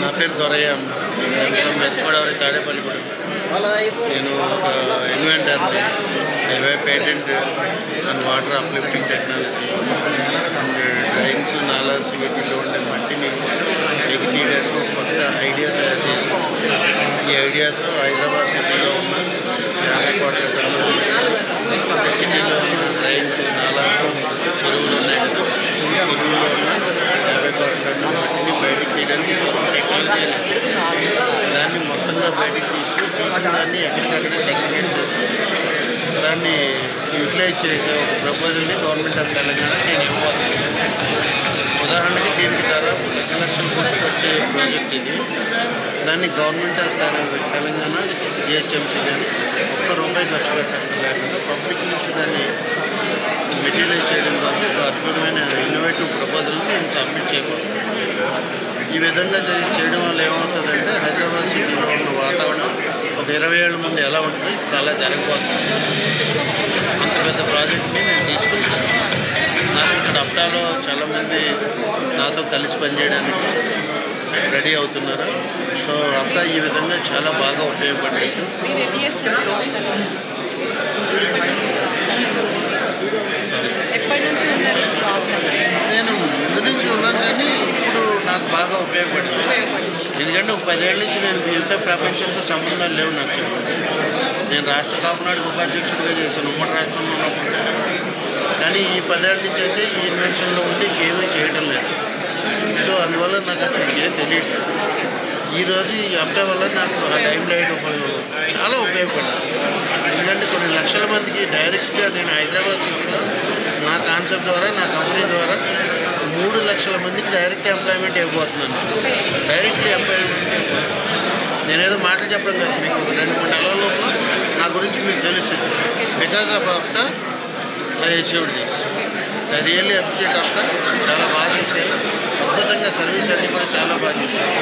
నా పేరు దొరయ్య. నేను వెస్ట్ గోదావరి తాడేపల్లిగూడెం నేను ఒక ఇన్వెంటర్ని railway patent and water uplifting technology and drains nallahs వీటిలో ఉండే మట్టిని పైకి తీయడానికి కొత్త ఐడియా తయారు చేశాను. ఈ ఐడియాతో హైదరాబాద్ సిటీలో ఉన్న యాభై కోట్ల టన్నుల సిటీలో ఉన్న డ్రైన్స్ నాలాస్ చెరువులు ఉన్నాయి కదా ఈ చెరువులో ఉన్న యాభై కోట్ల టన్నుల మట్టిని బయటికి తీయడానికి ఇది దాన్ని మొత్తంగా బయటకు తీసి తీసిన దాన్ని ఎక్కడికక్కడే సెగ్రిగేట్ చేస్తుంది దాన్ని యూటిలైజ్ చేసే ఒక ప్రపోజల్ని గవర్నమెంట్ ఆఫ్ తెలంగాణ నేను ఇవ్వాలి ఉదాహరణకి దీనికి దాదాపు పది లక్షల కోట్లకి వచ్చే ప్రాజెక్ట్ ఇది. దాన్ని government of Telangana Telangana GHMC కానీ ఒక్క రూపాయి ఖర్చు పెట్టడం లేకుండా పబ్లిక్ నుంచి దాన్ని మెటీరియలైజ్ చేయడం ద్వారా ఒక అద్భుతమైన ఇన్నోవేటివ్ ప్రపోజల్ని నేను సబ్మిట్ చేయబోతున్నాను. ఈ విధంగా చే- చేయడం వల్ల ఏమవుతుందంటే హైదరాబాద్ సిటీలో ఉన్న వాతావరణం ఒక ఇరవై ఏళ్ళ ముందు ఎలా ఉంటుంది అలా జరగబోతుంది. అంత పెద్ద ప్రాజెక్ట్ని నేను తీసుకుంటాను. నాకు ఇక్కడ అప్టాలో చాలామంది నాతో కలిసి పనిచేయడానికి రెడీ అవుతున్నారు. సో అప్టా ఈ విధంగా చాలా బాగా ఉపయోగపడింది వాడుతున్నారు నేను ముందు నుంచి ఉన్నాను కానీ ఇప్పుడు నాకు బాగా ఉపయోగపడింది. ఎందుకంటే ఒక పదేళ్ళ నుంచి నేను మిగతా ప్రపంచంతో సంబంధాలు లేవు నాకు నేను రాష్ట్ర కాపునాడు ఉపాధ్యక్షుడిగా చేశాను ఉమ్మడి రాష్ట్రంలో ఉన్నప్పుడు. కానీ ఈ పదేళ్ళ నుంచి అయితే ఈ ఇన్వెన్షన్లో ఉండి ఇంకేమీ చేయడం లేదు. సో అందువల్ల నాకు అసలు ఇంకేం తెలియట్లేదు. ఈరోజు ఈ అప్టా వల్ల నాకు ఆ టైం లైట్ ఉపయోగం చాలా ఉపయోగపడింది ఎందుకంటే కొన్ని లక్షల మందికి డైరెక్ట్గా నేను హైదరాబాద్ సిటీలో నా కాన్సెప్ట్ ద్వారా నా కంపెనీ ద్వారా మూడు లక్షల మందికి డైరెక్ట్ ఎంప్లాయ్మెంట్ ఇవ్వబోతున్నాను. డైరెక్ట్లీ ఎంప్లాయ్మెంట్ నేనేదో మాటలు చెప్పడం కాదు. మీకు ఒక రెండు మూడు నెలల లోపల నా గురించి మీకు తెలుస్తుంది because of after I achieved this I really appreciate after చాలా బాగా చేశారు. అద్భుతంగా సర్వీస్ అన్నీ కూడా చాలా బాగా చేశారు.